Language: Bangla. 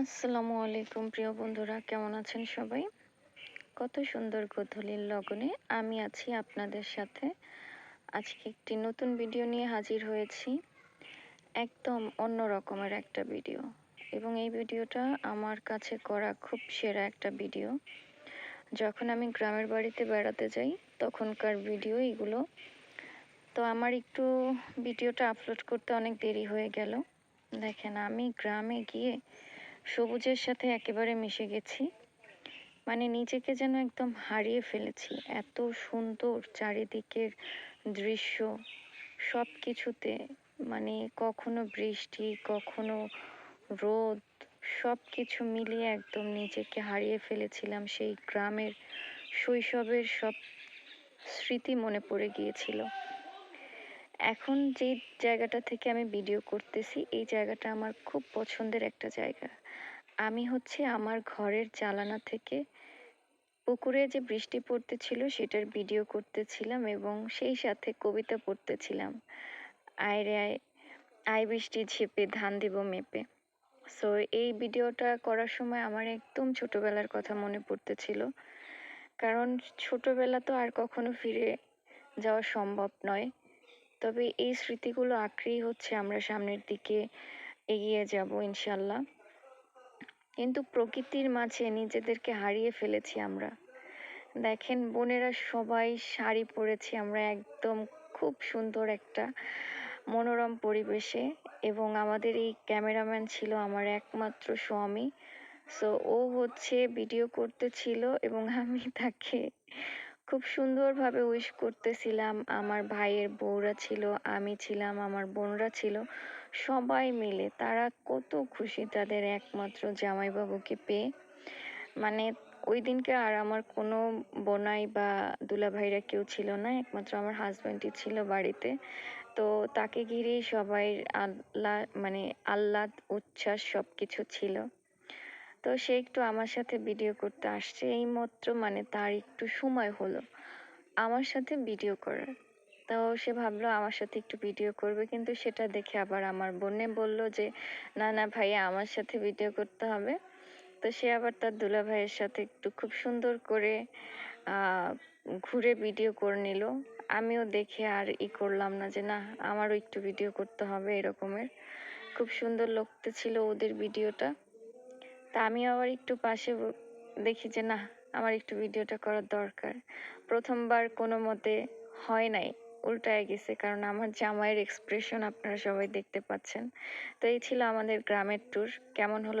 আসসালামু আলাইকুম প্রিয় বন্ধুরা, কেমন আছেন সবাই? কত সুন্দর গোধূলির লগনে আমি আছি আপনাদের সাথে। আজকে একটি নতুন ভিডিও নিয়ে হাজির হয়েছি। একদম অন্য রকমের একটা ভিডিও। এবং এই ভিডিওটা আমার কাছে করা খুব সেরা একটা ভিডিও। যখন আমি গ্রামের বাড়িতে বেড়াতে যাই, তখনকার ভিডিও এগুলো। তো আমার একটু ভিডিওটা আপলোড করতে অনেক দেরি হয়ে গেল। দেখেন, আমি গ্রামে গিয়ে সবুজের সাথে একেবারে মিশে গেছি। মানে নিজেকে যেন একদম হারিয়ে ফেলেছি। এত সুন্দর চারিদিকের দৃশ্য সব কিছুতে মানে কখনো বৃষ্টি, কখনো রোদ সব কিছু মিলিয়ে একদম নিজেকে হারিয়ে ফেলেছিলাম। সেই গ্রামের শৈশবের সব স্মৃতি মনে পড়ে গিয়েছিল। এখন যে জায়গাটা থেকে আমি ভিডিও করতেছি, এই জায়গাটা আমার খুব পছন্দের একটা জায়গা। আমি হচ্ছে আমার ঘরের জানালা থেকে পুকুরে যে বৃষ্টি পড়তেছিল, সেটার ভিডিও করতেছিলাম এবং সেই সাথে কবিতা পড়তেছিলাম। আয় রে আয় আয় বৃষ্টি ঝেপে, ধান দিব মেপে। সো এই ভিডিওটা করার সময় আমার একদম ছোটবেলার কথা মনে পড়তেছিল। কারণ ছোটবেলা তো আর কখনো ফিরে যাওয়া সম্ভব নয়। তবে এই স্মৃতিগুলো আঁকড়েই হচ্ছে আমরা সামনের দিকে এগিয়ে যাব ইনশাল্লাহ কিন্তু প্রকৃতির মাঝে নিজেদেরকে হারিয়ে ফেলেছি আমরা। দেখেন, বোনেরা সবাই শাড়ি পরেছি আমরা একদম খুব সুন্দর একটা মনোরম পরিবেশে এবং আমাদের এই ক্যামেরাম্যান ছিল আমার একমাত্র স্বামী। সো ও হচ্ছে ভিডিও করতেছিল এবং আমি তাকে খুব সুন্দরভাবে উইশ করতেছিলাম। আমার ভাইয়ের বউরা ছিল, আমি ছিলাম, আমার বোনরা ছিল। সবাই মিলে, তারা কত খুশি তাদের একমাত্র জামাইবাবুকে পেয়ে। মানে ওই দিনকে আর আমার কোনো বোনাই বা দুলাভাইরা কেউ ছিল না, একমাত্র আমার হাজব্যান্ডই ছিল বাড়িতে। তো তাকে ঘিরেই সবাই আল্লাহ মানে আহ্লাদ, উচ্ছ্বাস সব কিছু ছিল। তো সে একটু আমার সাথে ভিডিও করতে আসছে। এইমাত্র মানে তার একটু সময় হলো আমার সাথে ভিডিও করার। তো সে ভাবলো আমার সাথে একটু ভিডিও করবে, কিন্তু সেটা দেখে আবার আমার বোনে বলল যে, না না ভাইয়া, আমার সাথে ভিডিও করতে হবে। তো সে আবার তার দুলা ভাইয়ের সাথে একটু খুব সুন্দর করে ঘুরে ভিডিও করে নিল। আমিও দেখে আর ই করলাম না যে, না, আমারও একটু ভিডিও করতে হবে, এরকমের। খুব সুন্দর লাগতে ছিল ওদের ভিডিওটা তা আমি আবার একটু পাশে দেখি যে না, আমার একটু ভিডিওটা করার দরকার। প্রথমবার কোনো মতে হয় নাই, উল্টায় গেছে, কারণ আমার জামাইয়ের এক্সপ্রেশন আপনারা সবাই দেখতে পাচ্ছেন। তো এই ছিল আমাদের গ্রামের ট্যুর কেমন হলো